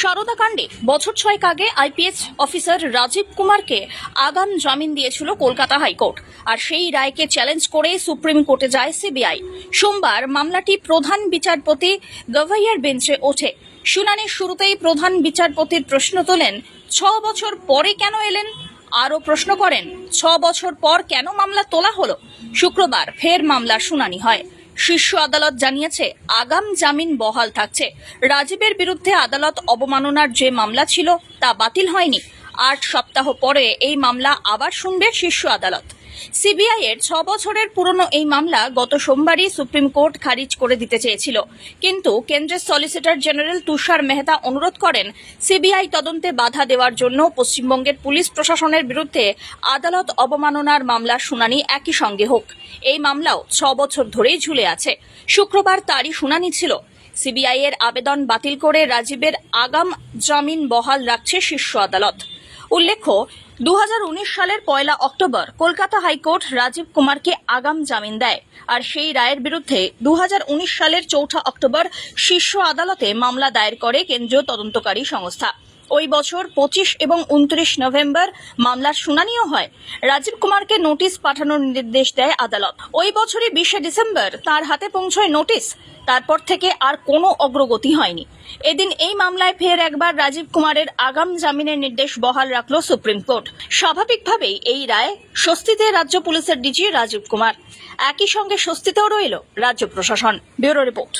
সারদা কাণ্ডে বছর ছয়েক আগে আইপিএস অফিসার রাজীব কুমারকে আগাম জামিন দিয়েছিল কলকাতা হাইকোর্ট। আর সেই রায়কে চ্যালেঞ্জ করে সুপ্রিম কোর্টে যায় সিবিআই। সোমবার মামলাটি প্রধান বিচারপতি গভাইয়ার বেঞ্চে ওঠে। শুনানির শুরুতেই প্রধান বিচারপতির প্রশ্ন তোলেন, ছ বছর পরে কেন এলেন? আরও প্রশ্ন করেন, ছ বছর পর কেন মামলা তোলা হলো? শুক্রবার ফের মামলার শুনানি হয়। শীর্ষ আদালত জানিয়েছে, আগাম জামিন বহাল থাকছে। রাজীবের বিরুদ্ধে আদালত অবমাননার যে মামলা ছিল তা বাতিল হয়নি। আট সপ্তাহ পরে এই মামলা আবার শুনবে শীর্ষ আদালত। সিবিআই এর ছ বছরের পুরনো এই মামলা গত সোমবারই সুপ্রিম কোর্ট খারিজ করে দিতে চেয়েছিল। কিন্তু কেন্দ্রের সলিসিটর জেনারেল তুষার মেহতা অনুরোধ করেন, সিবিআই তদন্তে বাধা দেওয়ার জন্য পশ্চিমবঙ্গের পুলিশ প্রশাসনের বিরুদ্ধে আদালত অবমাননার মামলার শুনানি একই সঙ্গে হোক। এই মামলাও ছ বছর ধরেই ঝুলে আছে। শুক্রবার তারই শুনানি ছিল। সিবিআই এর আবেদন বাতিল করে রাজীবের আগাম জামিন বহাল রাখছে শীর্ষ আদালত। উল্লেখ্য দু হাজার উনিশ সালের পয়লা October Kolkata high court Rajiv কুমারকে আগাম জামিন দেয়। আর সেই রায়ের বিরুদ্ধে দু হাজার উনিশ সালের চৌঠা অক্টোবর শীর্ষ আদালতে মামলা দায়ের করে কেন্দ্রীয় তদন্তকারী সংস্থা। ওই বছর পঁচিশ এবং উনত্রিশ নভেম্বর মামলার শুনানিও হয়। রাজীব কুমারকে নোটিশ পাঠানোর নির্দেশ দেয় আদালত। ওই বছরই বিশে ডিসেম্বর তার হাতে পৌঁছয় নোটিশ। তারপর থেকে আর কোনো অগ্রগতি হয়নি। এদিন এই মামলায় ফের একবার রাজীব কুমারের আগাম জামিনের নির্দেশ বহাল রাখল সুপ্রিম কোর্ট। স্বাভাবিকভাবেই এই রায় স্বস্তিতে রাজ্য পুলিশের ডিজি রাজীব কুমার। একই সঙ্গে স্বস্তিতেও রইল রাজ্য প্রশাসন। Bureau report.